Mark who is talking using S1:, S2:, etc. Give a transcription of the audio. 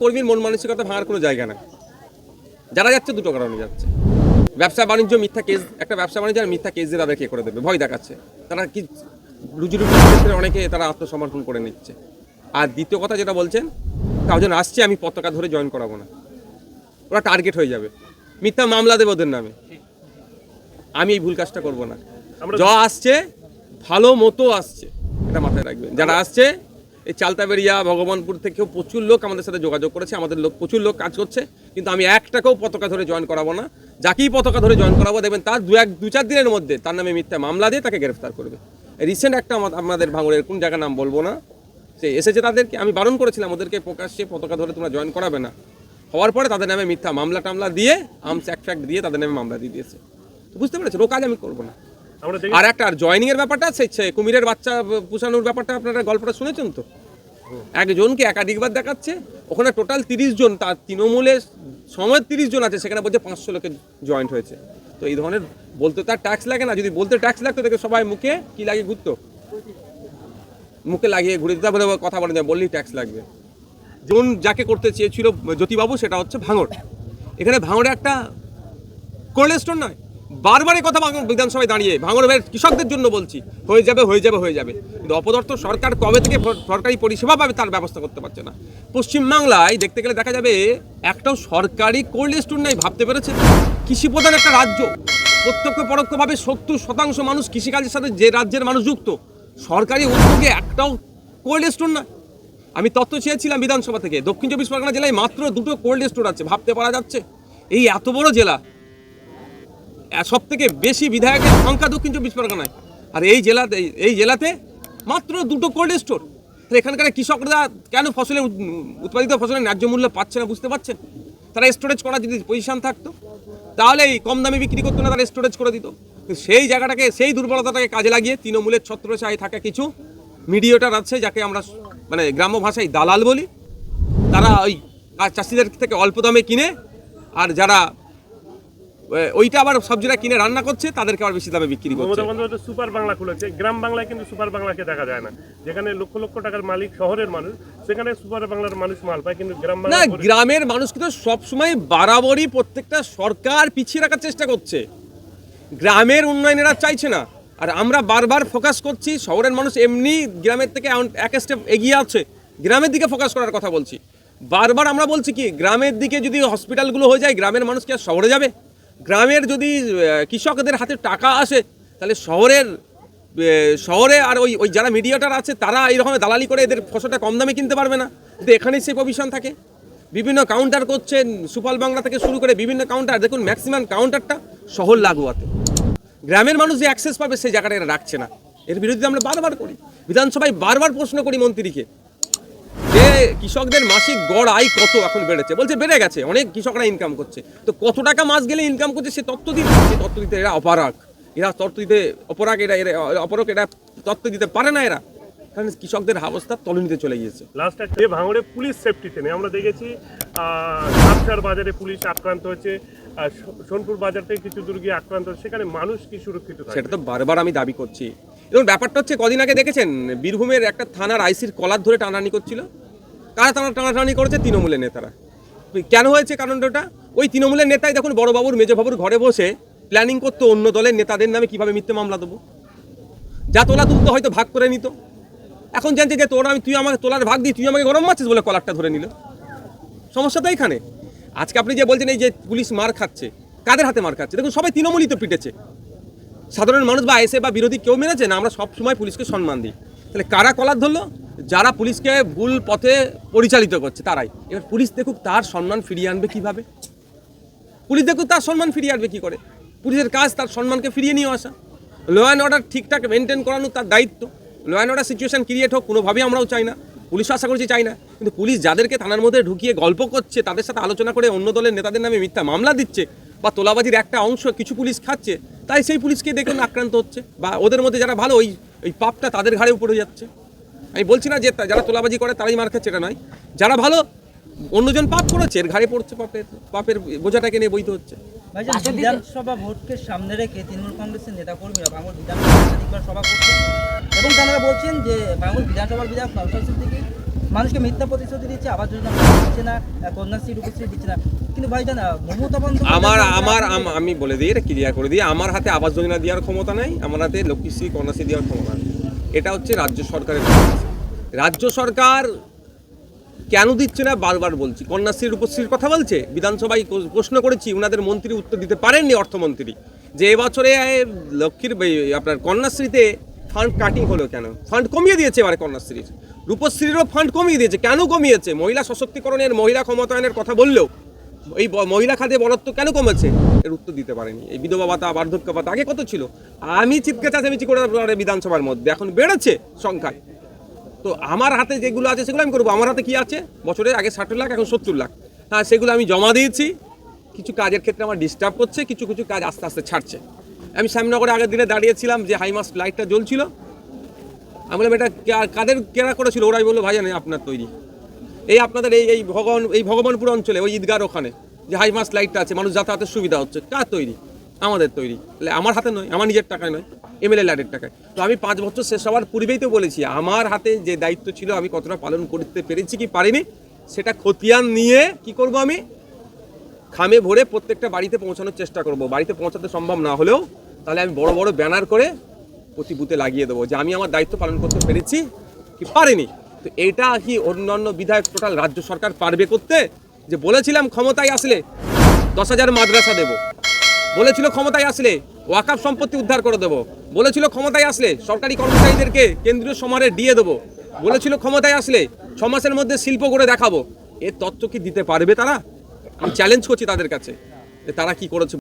S1: কর্মীর মন মানসিকতা ভাঙার কোনো জায়গা না যারা যাচ্ছে দুটো কারণে যাচ্ছে। ব্যবসা বাণিজ্য মিথ্যা কেস একটা ব্যবসা বাণিজ্য আর মিথ্যা কেস দিয়ে তাদেরকে করে দেবে ভয় দেখাচ্ছে। তারা কি রুজি রুটির ক্ষেত্রে অনেকে তারা আত্মসমর্পণ করে নিচ্ছে। আর দ্বিতীয় কথা যেটা বলছেন কাউজন আসছে আমি পতাকা ধরে জয়েন করাবো না। ওরা টার্গেট হয়ে যাবে। মিথ্যা মামলা দেবে ওদের নামে। আমি এই ভুল কাজটা করব না। যা আসছে ভালো মতো আসছে। এটা মাথায় রাখবেন। যারা আসছে এই চালতাবেরিয়া ভগবানপুর থেকেও প্রচুর লোক আমাদের সাথে যোগাযোগ করেছে, আমাদের লোক প্রচুর লোক কাজ করছে, কিন্তু আমি একটাকেও পতাকা ধরে জয়েন করাবো না। যাকেই পতাকা ধরে জয়েন করাবো, দেখবেন তার দু এক, দু চার দিনের মধ্যে তার নামে মিথ্যা মামলা দিয়ে তাকে গ্রেফতার করবে। রিসেন্ট একটা আমাদের ভাঙড়ের কোন জায়গার নাম বলব না, সে এসেছে তাদেরকে, আমি বারণ করেছিলাম, ওদেরকে প্রকাশ্যে পতাকা ধরে তোমরা জয়েন করাবে না। হওয়ার পরে তাদের নামে মিথ্যা মামলা টামলা দিয়ে আর্মস অ্যাক্ট ফ্যাক্ট দিয়ে তাদের নামে মামলা দিয়ে দিয়েছে। বুঝতে পেরেছেন ও কাজ আমি করব না। আর একটা জয়নিং এর ব্যাপারটা আছে কুমিরের বাচ্চা পুষানোর ব্যাপারটা আপনারা গল্পটা শুনেছেন তো? একজনকে একাধিকবার দেখাচ্ছে, ওখানে টোটাল তিরিশ জন তার তৃণমূলে সময় তিরিশ জন আছে, সেখানে বলছে পাঁচশো লোকের জয়েন্ট হয়েছে। তো এই ধরনের বলতে তার ট্যাক্স লাগে না, যদি বলতে ট্যাক্স লাগতো দেখে সবাই মুখে কি লাগিয়ে ঘুরতো? মুখে লাগিয়ে ঘুরে দিতে বলে কথা বলে না বললেই ট্যাক্স লাগবে। যেমন যাকে করতে চেয়েছিল জ্যোতিবাবু, সেটা হচ্ছে ভাঙড়। এখানে ভাঙড়ে একটা কোল্ড স্টোর নয় বারবার কথা বিধানসভায় দাঁড়িয়ে ভাঙড়ের কৃষকদের জন্য বলছি, হয়ে যাবে হয়ে যাবে হয়ে যাবে। কিন্তু অপদর্থ সরকার কবে থেকে সরকারি পরিষেবা পাবে তার ব্যবস্থা করতে পারছে না। পশ্চিমবাংলায় দেখতে গেলে দেখা যাবে, একটাও সরকারি কোল্ড স্টোর নাই, ভাবতে পেরেছে কৃষি প্রধান একটা রাজ্য, প্রত্যক্ষ পরোক্ষভাবে সত্তর শতাংশ মানুষ কৃষিকাজের সাথে যে রাজ্যের মানুষ যুক্ত, সরকারি উদ্যোগে একটাও কোল্ড স্টোর না আমি তথ্য চেয়েছিলাম বিধানসভা থেকে, দক্ষিণ চব্বিশ পরগনা জেলায় মাত্র দুটো কোল্ড স্টোর আছে, ভাবতে পারা যাচ্ছে। এই এত বড় জেলা সব থেকে বেশি বিধায়কের সংখ্যা দক্ষিণ চব্বিশ পরগনায়। আর এই জেলাতে, এই- জেলাতে মাত্র দুটো কোল্ড স্টোর তাহলে এখানকার কৃষকরা কেন ফসলের উৎপাদিত ফসলের ন্যায্য মূল্য পাচ্ছে না বুঝতে পারছেন? তারা স্টোরেজ করার যদি পজিশন থাকতো, তাহলে এই কম দামে বিক্রি করতো না, তারা স্টোরেজ করে দিত। সেই জায়গাটাকে, সেই দুর্বলতাটাকে কাজে লাগিয়ে তৃণমূলের ছত্রছায় থাকা কিছু মিডিয়েটার আছে, যাকে আমরা মানে গ্রাম্য ভাষায় দালাল বলি। তারা ওই চাষিদের থেকে অল্প দামে কিনে, আর যারা ওইটা আবার সবজিটা কিনে রান্না করছে তাদেরকে আবার বেশি দামে বিক্রি করছে।
S2: সুপার বাংলা খুলেছে। গ্রাম বাংলায় কিন্তু সুপার বাংলাকে দেখা যায় না। যেখানে লক্ষ লক্ষ টাকার মালিক শহরের মানুষ সেখানে সুপার বাংলার মানুষ মাল পায় কিন্তু গ্রাম
S1: না গ্রামের মানুষ কিন্তু সবসময় বাড়াবাড়ি প্রত্যেকটা সরকার পিছিয়ে রাখার চেষ্টা করছে। গ্রামের উন্নয়ন এরা চাইছে না। আর আমরা বারবার ফোকাস করছি শহরের মানুষ এমনি গ্রামের থেকে এক স্টেপ এগিয়ে আছে গ্রামের দিকে ফোকাস করার কথা বলছি। বারবার আমরা বলছি কি গ্রামের দিকে যদি হসপিটালগুলো হয়ে যায় গ্রামের মানুষ কি আর শহরে যাবে? গ্রামের যদি কৃষকদের হাতে টাকা আসে, তাহলে শহরের শহরে আর ওই ওই যারা মিডিয়াটার আছে, তারা এইরকম দালালি করে এদের ফসলটা কম দামে কিনতে পারবে না। কিন্তু এখানেই সেই প্রভিশন থাকে। বিভিন্ন কাউন্টার করছেন সুপাল বাংলা থেকে শুরু করে বিভিন্ন কাউন্টার দেখুন ম্যাক্সিমাম কাউন্টারটা শহর লাগোয়াতে। গ্রামের মানুষ যে অ্যাক্সেস পাবে, সেই জায়গাটা এরা রাখছে না। এর বিরুদ্ধে আমরা বারবার করি। বিধানসভায় বারবার প্রশ্ন করি মন্ত্রীকে। যে কৃষকদের মাসিক গড় আয় কত এখন বেড়েছে? বলছে বেড়ে গেছে অনেক কৃষকরা ইনকাম করছে। তো কত টাকা মাস গেলে ইনকাম করছে সে তথ্য দিতে সে তথ্য দিতে এরা অপারক এরা তথ্য দিতে অপরাগ এরা এরা অপরক এরা তথ্য দিতে পারে না এরা। কারণ কৃষকদের অবস্থা তলনিতে চলে গিয়েছে।
S2: লাস্ট একটা ভাঙড়ে পুলিশ সেফটিতে নেই। আমরা দেখেছি ঝাপসার বাজারে পুলিশ আক্রান্ত হয়েছে। সোনপুর বাজার থেকে কিছু দূর গিয়ে আক্রান্ত সেখানে মানুষ কি সুরক্ষিত
S1: সেটা তো বারবার আমি দাবি করছি। এবং ব্যাপারটা হচ্ছে কদিন আগে দেখেছেন বীরভূমের একটা থানার আইসির কলার ধরে টানানি করছিল? কারা টানা টানাটানি করেছে তৃণমূলের নেতারা। কেন হয়েছে কারণটা? ওটা? ওই তৃণমূলের নেতাই দেখুন বড়বাবুর, মেজবাবুর ঘরে বসে প্ল্যানিং করতো অন্য দলের নেতাদের নামে কীভাবে মিথ্যে মামলা দেবো। যা তোলা তুলতো হয়তো ভাগ করে নিত। এখন জানছে যে তোরা আমি তুই আমাকে তোলার ভাগ দিই তুই আমাকে গরম মারছিস বলে কলারটা ধরে নিল। সমস্যা তো এখানে। আজকে আপনি যে বলছেন এই যে পুলিশ মার খাচ্ছে, কাদের হাতে মার খাচ্ছে? দেখুন সবাই তৃণমূলই তো পিটেছে। সাধারণ মানুষ বা এসে বা বিরোধী কেউ মেনেছে না, আমরা সবসময় পুলিশকে সম্মান দিই। তাহলে কারা কলার ধরলো? যারা পুলিশকে ভুল পথে পরিচালিত করছে, তারাই। এবার পুলিশ দেখুক তার সম্মান ফিরিয়ে আনবে কীভাবে? পুলিশ দেখুক তার সম্মান ফিরিয়ে আনবে কী করে? পুলিশের কাজ তার সম্মানকে ফিরিয়ে নিয়ে আসা। ল অ্যান্ড অর্ডার ঠিকঠাক মেনটেন করানো তার দায়িত্ব। Law and order situation create হোক, কোনোভাবেই আমরাও চাই না। পুলিশও আশা করছি চাই না। কিন্তু পুলিশ যাদেরকে থানার মধ্যে ঢুকিয়ে গল্প করছে, তাদের সাথে আলোচনা করে অন্য দলের নেতাদের নামে মিথ্যা মামলা দিচ্ছে বা তোলাবাজির একটা অংশ কিছু পুলিশ খাচ্ছে, তাই সেই পুলিশকে দেখুন আক্রান্ত হচ্ছে বা ওদের মধ্যে যারা ভালো, ওই ওই পাপটা তাদের ঘাড়ে উপরে যাচ্ছে। আমি বলছি না যে তা- যারা তোলাবাজি করে তারাই মার খাচ্ছে এটা নয়। যারা ভালো অন্যজন পাপ করেছে এর ঘাড়ে পড়ছে পাপের পাপের বোঝাটাকে নিয়ে বইতে হচ্ছে।
S3: ভাইজান বিধানসভা ভোটকে সামনে রেখে তৃণমূল কংগ্রেসের নেতাকর্মীরা বাঙুর বিধানসভা সভা করছেন এবং তারা বলছেন যে বাঙুর বিধানসভার বিধায়ক নওশাদ সিদ্দিকী মানুষকে মিথ্যা প্রতিশ্রুতি দিচ্ছে আবাস যোজনা দিচ্ছে না কন্যাশ্রী রূপশ্রী দিচ্ছে না। কিন্তু ভাইজান আহ, মমতা
S1: আমার আমার আমি বলে দিই এটা ক্লিয়ার করে দিই আমার হাতে আবাস যোজনা দেওয়ার ক্ষমতা নাই আমার হাতে লক্ষ্মীশ্রী কন্যাশ্রী দেওয়ার ক্ষমতা নেই। এটা হচ্ছে রাজ্য সরকারের। রাজ্য সরকার কেন দিচ্ছে না? বারবার বলছি। কন্যাশ্রীর উপশ্রীর কথা বলছে? বিধানসভায় প্রশ্ন করেছি ওনাদের মন্ত্রী উত্তর দিতে পারেননি অর্থমন্ত্রী। যে এবছরে লক্ষ্মীর আপনার কন্যাশ্রীতে ফান্ড কাটিং হলো কেন? ফান্ড কমিয়ে দিয়েছে এবারে কন্যাশ্রীর। রূপশ্রীরও ফান্ড কমিয়ে দিয়েছে। কেন কমিয়েছে? মহিলা সশক্তিকরণের, মহিলা ক্ষমতায়নের কথা বললেও এই মহিলা খাতে বরাদ্দ কেন কমেছে? এর উত্তর দিতে পারেনি। এই বিধবা ভাতা, বার্ধক্য ভাতা, আগে কত ছিল? আমি চিৎকে চাচামেচি করে, বিধানসভার মধ্যে। এখন বেড়েছে সংখ্যায়। তো আমার হাতে যেগুলো আছে সেগুলো আমি করব। আমার হাতে কি আছে? বছরের আগে ষাট লাখ, এখন সত্তর লাখ। হ্যাঁ সেগুলো আমি জমা দিয়েছি। কিছু কাজের ক্ষেত্রে আমার ডিস্টার্ব করছে, কিছু কিছু কাজ আস্তে আস্তে ছাড়ছে। আমি শ্যামনগরে আগের দিনে দাঁড়িয়েছিলাম যে হাইমাস্ট লাইটটা জ্বলছিল। আমি বললাম, এটা কাদের কেনা করেছিল? ওরাই বলল, ভাই জানে আপনার তৈরি। এই আপনাদের এই এই ভগবান, এই ভগবানপুর অঞ্চলে, ওই ঈদগার ওখানে, যে হাইমাস লাইটটা আছে, মানুষ যাতায়াতের সুবিধা হচ্ছে, কার তৈরি? আমাদের তৈরি। তাহলে আমার হাতে নয়, আমার নিজের টাকায় নয়, এমএলএ লাইটের টাকায়। তো আমি পাঁচ বছর শেষ হওয়ার পূর্বেই তো বলেছি, আমার হাতে যে দায়িত্ব ছিল, আমি কতটা পালন করতে পেরেছি কি পারিনি, সেটা খতিয়ান নিয়ে কি করব আমি? খামে ভরে প্রত্যেকটা বাড়িতে পৌঁছানোর চেষ্টা করব। বাড়িতে পৌঁছাতে সম্ভব না হলেও, তাহলে আমি বড় বড় ব্যানার করে প্রতি বুথে লাগিয়ে দেবো যে আমি আমার দায়িত্ব পালন করতে পেরেছি কি পারিনি। তো এটা কি অন্যান্য বিধায়ক টোটাল রাজ্য সরকার পারবে করতে? যে বলেছিলাম ক্ষমতায় আসলে দশ হাজার মাদ্রাসা দেবো। বলেছিল ক্ষমতায় আসলে ওয়াকাফ সম্পত্তি উদ্ধার করে দেবো। বলেছিল ক্ষমতায় আসলে সরকারি কর্মচারীদেরকে কেন্দ্রীয় সমারে দিয়ে দেবো। বলেছিল ক্ষমতায় আসলে ছ মাসের মধ্যে শিল্প করে দেখাবো। এর তথ্য কি দিতে পারবে তারা? আমি চ্যালেঞ্জ করছি তাদের কাছে তারা কি করেছে